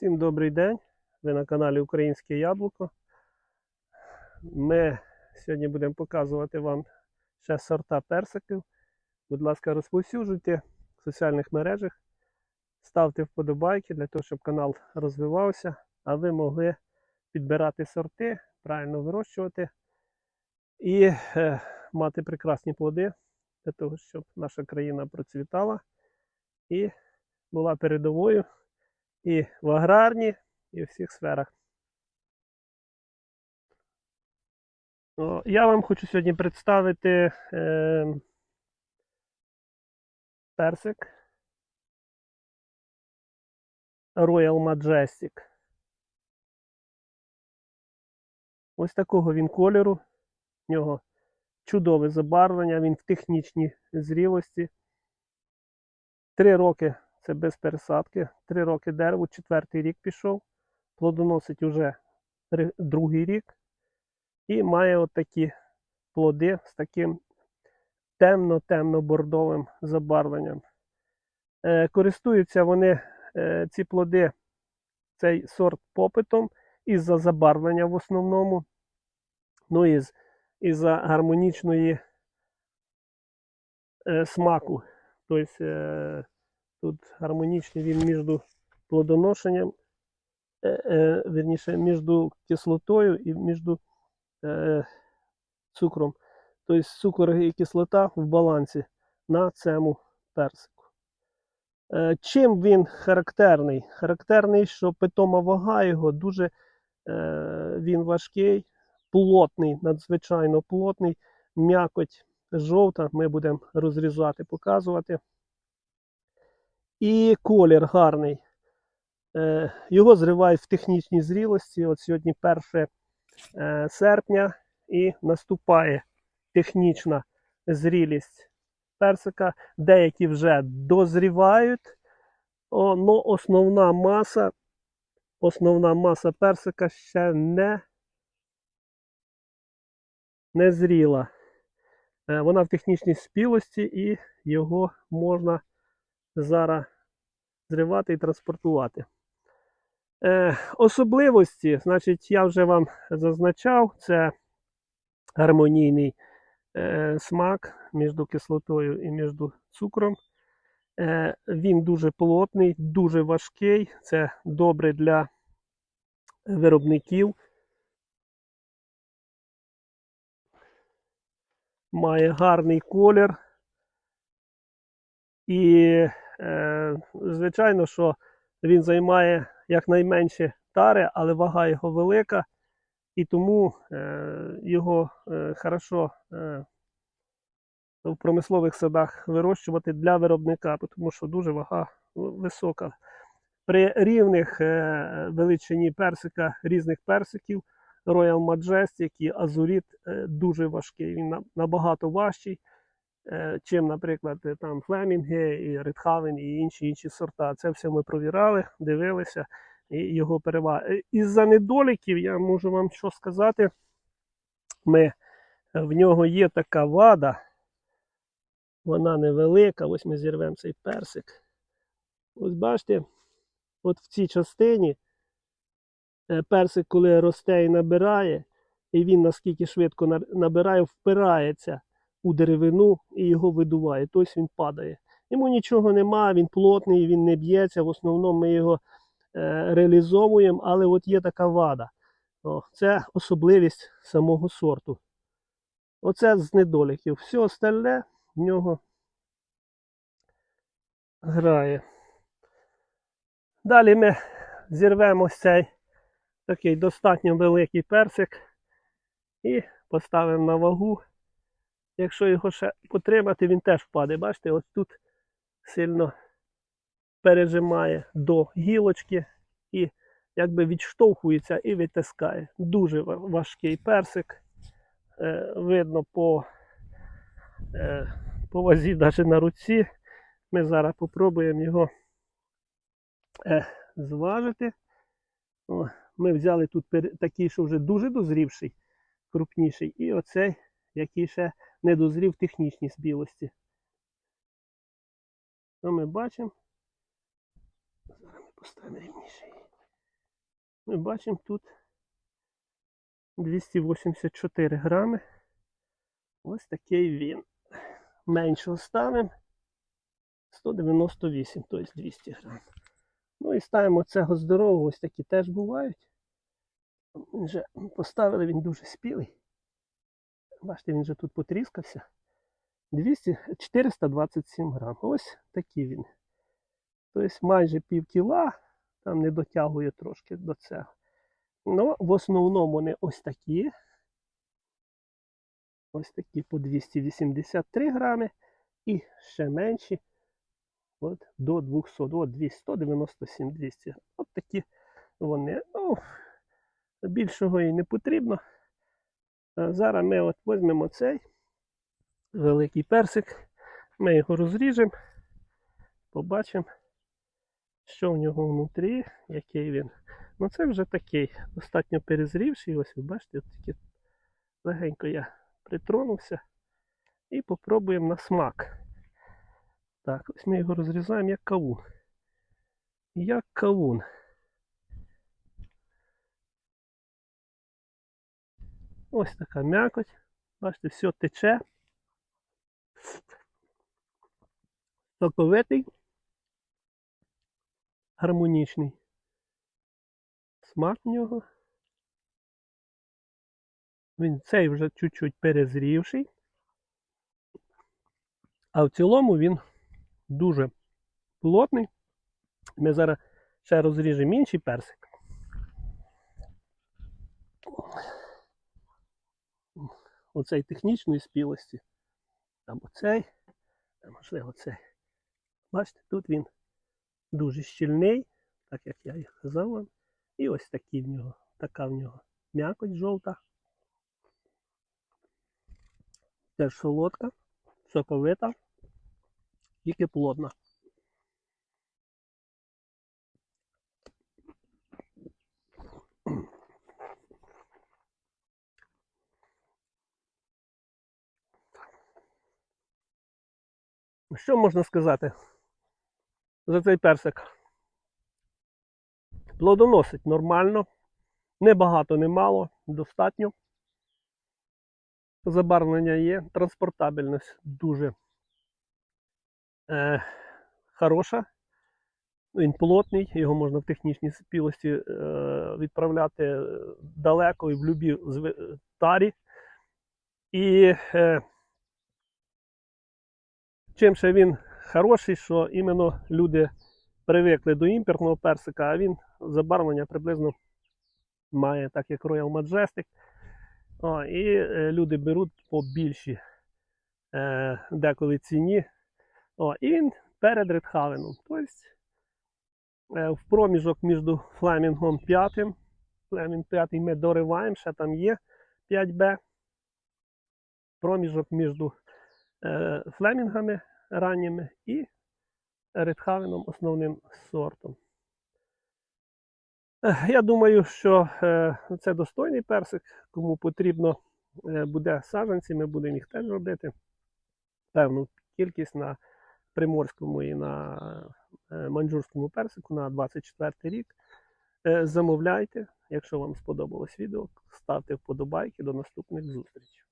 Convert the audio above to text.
Всім добрий день. Ви на каналі Українське Яблуко. Ми сьогодні будемо показувати вам ще сорта персиків. Будь ласка, розповсюджуйте в соціальних мережах, ставте вподобайки для того, щоб канал розвивався, а ви могли підбирати сорти, правильно вирощувати і е, мати прекрасні плоди для того, щоб наша країна процвітала і була передовою і в аграрній, і в всіх сферах. Я вам хочу сьогодні представити е, персик Royal Majestic. Ось такого він кольору. В нього чудове забарвлення, він в технічній зрілості. Три роки це без пересадки. Три роки дереву, четвертий рік пішов. Плодоносить уже другий рік. І має от такі плоди з таким темно-темно-бордовим забарвленням. Е, користуються вони, е, ці плоди, цей сорт попитом із-за забарвлення в основному. Ну і із-за гармонічної е, смаку. Тобто тут гармонічний він між плодоношенням, е, е, вірніше, між кислотою і між е, цукром. Тобто цукор і кислота в балансі на цьому персику. Чим він характерний? Характерний, що питома вага його дуже він важкий, плотний, надзвичайно плотний, м'якоть жовта. Ми будемо розрізати, показувати. І колір гарний. Е, Його зривають в технічній зрілості. От сьогодні 1 е, серпня і наступає технічна зрілість персика. Деякі вже дозрівають. О, но основна маса, основна маса персика ще не, не зріла. Е, Вона в технічній спілості і його можна зараз зривати і транспортувати. Е, особливості, значить, я вже вам зазначав, це гармонійний е, смак між кислотою і між цукром. Е, він дуже плотний, дуже важкий. Це добре для виробників. Має гарний колір. І, звичайно, що він займає якнайменше тари, але вага його велика, і тому е, його е, хорошо е, в промислових садах вирощувати для виробника, тому що дуже вага висока. При рівних е, величині персика різних персиків Royal Majestic і Азуріт е, дуже важкий. Він набагато важчий, е, чим, наприклад, е, там Флемінги і Редхавен і інші інші сорта. Це все ми провірали, дивилися і його перевага. Е, Із-за недоліків я можу вам що сказати. Ми, в нього є така вада, вона невелика. Ось ми зірвемо цей персик. Ось бачите, от в цій частині е, персик, коли росте і набирає, і він наскільки швидко набирає, впирається у деревину і його видуває. Тобто він падає. Йому нічого нема, він плотний, він не б'ється. В основному ми його е, реалізовуємо, але от є така вада. Це особливість самого сорту. Оце з недоліків. Все остальне в нього грає. Далі ми зірвемо цей такий достатньо великий персик і поставимо на вагу. Якщо його ще потримати, він теж впаде. Бачите, ось тут сильно пережимає до гілочки і якби відштовхується і витискає. Дуже важкий персик. Е, видно по, е, по вазі навіть на руці. Ми зараз попробуємо його е, зважити. Ми взяли тут такий, що вже дуже дозрівший, крупніший, і оцей, який ще не дозрів в технічній спілості. Що ми бачимо? Зараз ми поставимо рівніше. Ми бачимо тут 284 грами. Ось такий він. Менше ставимо 198, тобто 200 грам. Ну і ставимо цього здорового, ось такі теж бувають. Він вже поставили, він дуже спілий. Бачите, він вже тут потріскався. 200, 427 грам. Ось такий він. Тобто майже пів кіла, там не дотягує трошки до цього. Ну, в основному вони ось такі. Ось такі по 283 грами. І ще менші. От, до 200, от 200, 197, 200. От такі вони. Ну, більшого і не потрібно. А зараз ми от візьмемо цей великий персик. Ми його розріжемо. Побачимо, що в нього внутрі, який він. Ну це вже такий достатньо перезрівший. Ось ви бачите, от тільки легенько я притронувся. І попробуємо на смак. Так, ось ми його розрізаємо як кавун. Як кавун. Ось така м'якоть. Бачите, все тече. Соковитий, гармонічний. Смак в нього. Він цей вже чуть-чуть перезрівший. А в цілому він дуже плотний. Ми зараз ще розріжемо інший персик. Оцей технічної спілості. Або цей, а можливо цей. Бачите, тут він дуже щільний, так як я і казав вам. І ось такий в нього, така в нього м'якоть жовта. Теж солодка, соковита, тільки плотна. Що можна сказати за цей персик? Плодоносить нормально, не багато, не мало, достатньо. Забарвлення є, транспортабельність дуже е, хороша. Він плотний, його можна в технічній спілості е, відправляти далеко і в любі зви- тарі. І е, чим ще він хороший, що іменно люди привикли до імпортного персика, а він забарвлення приблизно має так, як Royal Majestic. О, і е, люди беруть по більшій е, деколи ціні. О, і він перед редхавеном. Тобто е, в проміжок між флемінгом 5. Флемінг 5 ми дориваємо, ще там є 5Б. Проміжок між флемінгами ранніми і редхавеном основним сортом. Я думаю, що е, це достойний персик. Кому потрібно е, буде саджанці, ми будемо їх теж робити. Певну кількість на приморському і на е, манджурському персику на 24 рік. Е, Замовляйте, якщо вам сподобалось відео, ставте вподобайки. До наступних зустрічей.